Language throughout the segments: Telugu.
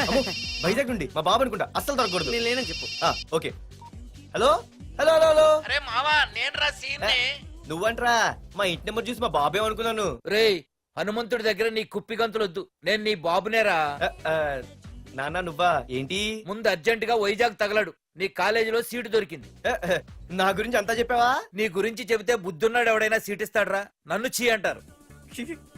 అమ్మో, వైజాగ్ నుండి మా బాబు అనుకుంటా. అస్సలు దొరకకూడదు నేను లేనని చెప్పు. ఆ, okay. Hello? Hello hello hello? అరే మావా నేను రా సీన్ నువ్వంట్రా మా ఇంటి నెంబర్ చూసి మా బాబే అనుకున్నాను. రేయ్ హనుమంతుడి దగ్గర నీ కుప్పి గంతులొద్దు. నేను నీ బాబునేరా. ఆ, ఆ, నాన్న నువ్వా? ఏంటి? ముందు అర్జెంట్గా వైజాగ్ తగలడు. నీ కాలేజీలో సీటు దొరికింది. ఆ, ఆ, నా గురించి అంతా చెప్పావా? నీ గురించి చెబితే బుద్ధున్నాడు ఎవడైనా సీట్ ఇస్తాడ్రా నన్ను చీ అంటారు.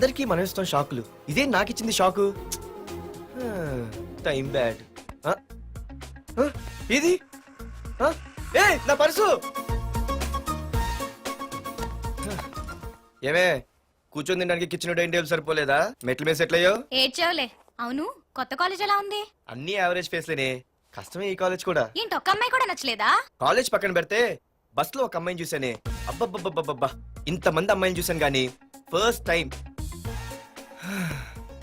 అందరికీ మనం ఇస్తాం షాకులు. ఇదే నాకు ఇచ్చింది షాకు టైం బ్యాడ్. ఇది ఏ నా పర్సు! ఏమే కూర్చొని తినడానికి కిచెన్ డైనింగ్ టేబుల్ సరిపోలేదా? మెట్ల మీద సెట్ అయ్యో ఏడ్చావులే. అవును కొత్త కాలేజ్ ఎలా ఉంది? అన్ని యావరేజ్ ఫేస్లేనే. కష్టమే ఈ కాలేజ్ కూడా. ఏంటి ఒక్క అమ్మాయి కూడా నచ్చలేదా? కాలేజ్ పక్కన పెడితే బస్లో ఒక అమ్మాయిని చూసానే అబ్బబ్బబ్బబ్బబ్బా ఇంత మంది అమ్మాయిని చూసాను గానీ ఫస్ట్ టైం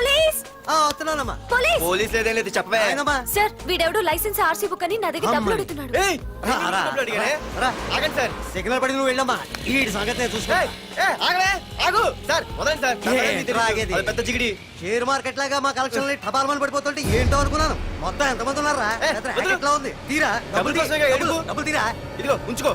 పోలీస్ ఆ, వస్తున్నానమ్మా పోలీస్ పోలీస్ లేదేం లేదు చెప్పవే ఆయనమ్మా. సార్ వీడెవడు లైసెన్స్ ఆర్సీ బుక్ అని నా దగ్గర డబ్బులు అడుగుతున్నాడు ఏయ్, రా, రా. డబ్బులు అడిగానే? రా. ఆగండి సార్ సిగ్నల్ పడి నువ్వు వెళ్ళమ్మా ఈ సంగతి నేను చూసుకో ఏయ్, ఏయ్, ఆగవే ఆగు సార్ వదండి సార్ నా ఏ, పని మీకు తెలీదు. ఆగేది. అది పెద్ద జిగిడి షేర్ మార్కెట్ లాగా మా కలెక్షన్ టపాల్మని పడిపోతుంటే ఏంటో అనుకున్నాను మొత్తం ఎంతమంది ఉన్నారా ఏ, పెద్ద వదిలు. racket లా ఉంది తీరా డబ్బులు తీ. కోసమేగా డబ్బులు, ఏడుపు. డబ్బులు తీరా ఇదిగో ఉంచుకో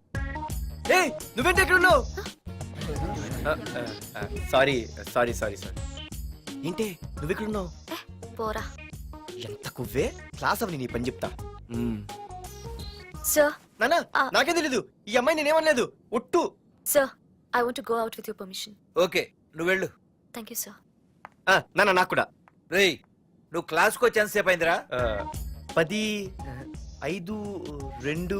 ఏ నువ్వేంటి ఎక్కడ ఉన్నావు? Sorry sorry sorry sorry. ఏంటి నువ్వు ఎక్కడ ఉన్నావు? పోరా. ఎంత కువ్వే? క్లాస్ అవని నీ పని చెప్తా. సార్ నానా ఆ. నాకేం తెలీదు. ఈ అమ్మాయి నేనేమనలేదు ఒట్టు. Sir I want go out with your permission okay నువ్వు వెళ్ళు. థ్యాంక్ యూ సార్ ఆ, నాన్న నాకు కూడా. రేయ్ నువ్వు క్లాస్కి వచ్చి ఎంతసేపు అయిందిరా? ఆ, పది ఆ, ఐదు రెండు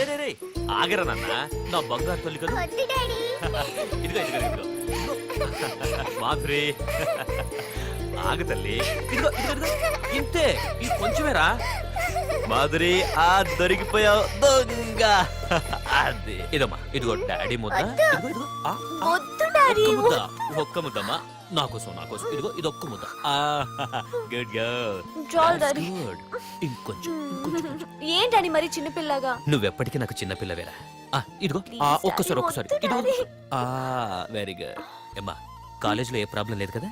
రే రే రే ఆగరా నాన్న. నా బంగారు తల్లి కదా. ఇదిగో ఇదిగో ఇదిగో మాధురి. ఆగు తల్లి. ఇదిగో ఇదిగో ఇదిగో. ఇంతే. ఇది కొంచెమేరా. మాధురి ఆ దొరికిపోయావు దొంగ. అదే. ఇదమ్మా ఇదిగో డాడీ ముద్ద. ఇదిగో ఇదిగో. ఆ, ఆ, వద్దు డాడీ. ఒక్క ముద్ద ఒక్క ముద్దమ్మా. నా కోసం నా కోసం. ఇదిగో ఇది ఒక్క ముద్ద గుడ్ గర్ల్ చాలు డాడీ గుడ్ ఇంకొంచెం ఇంకొంచెం ఏంటని మరి చిన్నపిల్లగా? నువ్వెప్పటికీ నాకు చిన్న పిల్లవేరా ఆ, ఇదిగో Please, ఆ, daddy, ఒక్కసారి ఒక్కసారి. వద్దు, ఇదిగో daddy. ఆ వెరీ గుడ్ అమ్మా కాలేజీలో ఏ ప్రాబ్లం లేదు కదా?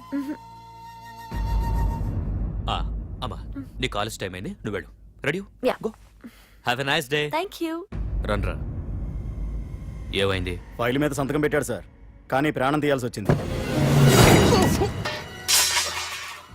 ఆ, అమ్మా నీ కాలేజ్ టైం అయింది. నువ్వు వెళ్ళు. Ready Yeah. Go have a nice day thank you run రా. ఏమైంది? ఫైల్ మీద సంతకం పెట్టాడు సార్. కానీ ప్రాణం తీయాల్సి వచ్చింది.